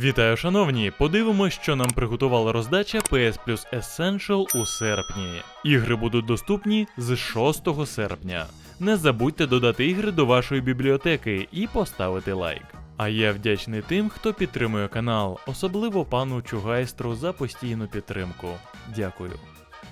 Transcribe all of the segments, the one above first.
Вітаю, шановні! Подивимось, що нам приготувала роздача PS Plus Essential у серпні. Ігри будуть доступні з 6 серпня. Не забудьте додати ігри до вашої бібліотеки і поставити лайк. А я вдячний тим, хто підтримує канал, особливо пану Чугайстру за постійну підтримку. Дякую.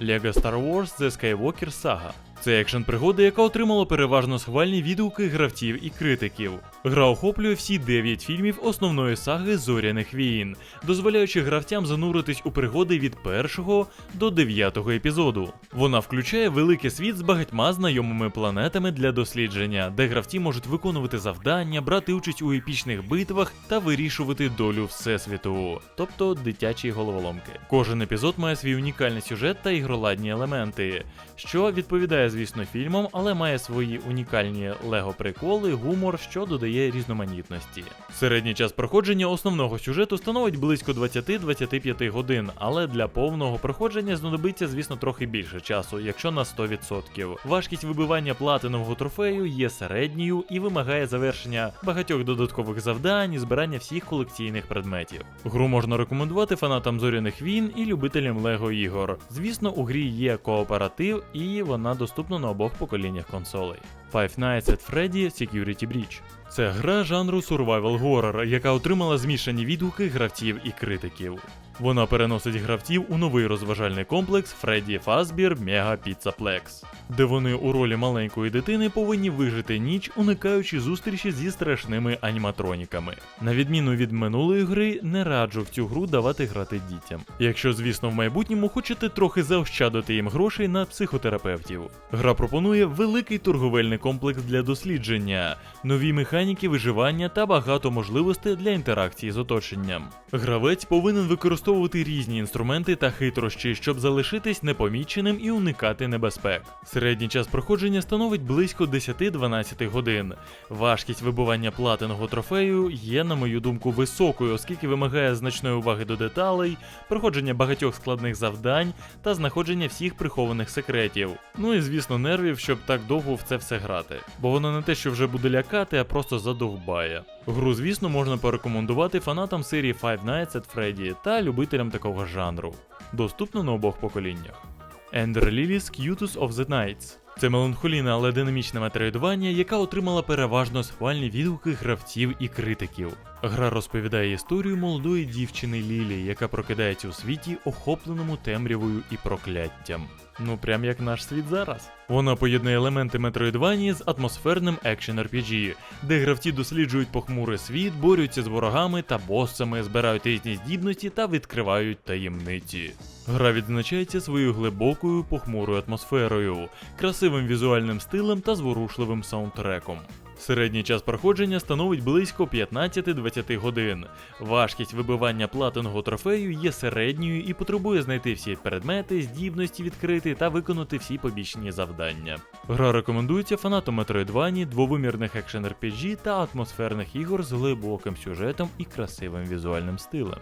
Lego Star Wars The Skywalker Saga. Це екшн пригода, яка отримала переважно схвальні відгуки гравців і критиків. Гра охоплює всі 9 фільмів основної саги Зоряних війн, дозволяючи гравцям зануритись у пригоди від першого до дев'ятого епізоду. Вона включає великий світ з багатьма знайомими планетами для дослідження, де гравці можуть виконувати завдання, брати участь у епічних битвах та вирішувати долю всесвіту, тобто дитячі головоломки. Кожен епізод має свій унікальний сюжет та ігроладні елементи, що відповідає, звісно, фільмам, але має свої унікальні лего-приколи, гумор, що додає різноманітності. Середній час проходження основного сюжету становить близько 20-25 годин, але для повного проходження знадобиться, звісно, трохи більше часу, якщо на 100%. Важкість вибивання платинового трофею є середньою і вимагає завершення багатьох додаткових завдань і збирання всіх колекційних предметів. Гру можна рекомендувати фанатам зоряних війн і любителям Лего ігор. Звісно, у грі є кооператив, і вона доступна на обох поколіннях консолей. Five Nights at Freddy Security Breach. Це гра жанру Survival Horror, яка отримала змішані відгуки гравців і критиків. Вона переносить гравців у новий розважальний комплекс Фредді Фазбір Мега Піцаплекс, де вони у ролі маленької дитини повинні вижити ніч, уникаючи зустрічі зі страшними аніматроніками. На відміну від минулої гри, не раджу в цю гру давати грати дітям. Якщо, звісно, в майбутньому хочете трохи заощадити їм грошей на психотерапевтів. Гра пропонує великий торговельний комплекс для дослідження, нові механіки виживання та багато можливостей для інтеракції з оточенням. Гравець повинен використовувати різні інструменти та хитрощі, щоб залишитись непоміченим і уникати небезпек. Середній час проходження становить близько 10-12 годин. Важкість вибивання платиного трофею є, на мою думку, високою, оскільки вимагає значної уваги до деталей, проходження багатьох складних завдань та знаходження всіх прихованих секретів. Ну і звісно, нервів, щоб так довго в це все грати. Бо воно не те, що вже буде лякати, а просто задовбає. Гру, звісно, можна порекомендувати фанатам серії Five Nights at Freddy та любителям такого жанру. Доступно на обох поколіннях. Ender Lilies Cutus of the Nights. Це меланхолійне, але динамічне метроїдування, яка отримала переважно схвальні відгуки гравців і критиків. Гра розповідає історію молодої дівчини Лілі, яка прокидається у світі, охопленому темрявою і прокляттям. Ну прям як наш світ зараз. Вона поєднує елементи метроїдванії з атмосферним екшен RPG, де гравці досліджують похмурий світ, борються з ворогами та босами, збирають різні здібності та відкривають таємниці. Гра відзначається своєю глибокою похмурою атмосферою, красивим візуальним стилем та зворушливим саундтреком. Середній час проходження становить близько 15-20 годин. Важкість вибивання платиного трофею є середньою і потребує знайти всі предмети, здібності відкрити та виконати всі побічні завдання. Гра рекомендується фанатам Metroidvania, двовимірних екшен RPG та атмосферних ігор з глибоким сюжетом і красивим візуальним стилем.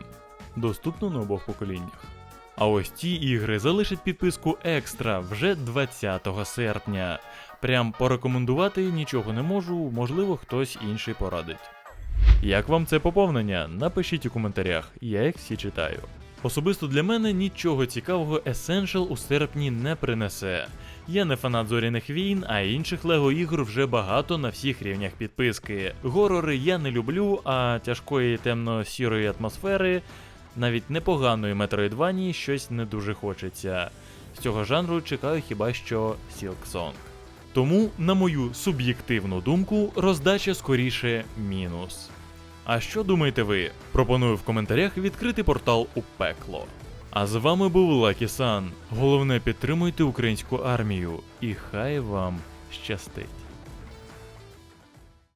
Доступно на обох поколіннях. А ось ці ігри залишать підписку екстра вже 20 серпня. Прям порекомендувати нічого не можу, можливо, хтось інший порадить. Як вам це поповнення? Напишіть у коментарях, я їх всі читаю. Особисто для мене нічого цікавого Essential у серпні не принесе. Я не фанат зоряних війн, а інших лего ігор вже багато на всіх рівнях підписки. Горори я не люблю, а тяжкої темно-сірої атмосфери, навіть непоганої метроїдванії щось не дуже хочеться. З цього жанру чекаю хіба що Silksong. Тому, на мою суб'єктивну думку, роздача скоріше мінус. А що думаєте ви? Пропоную в коментарях відкрити портал у пекло. А з вами був Лакі Сан. Головне підтримуйте українську армію, і хай вам щастить.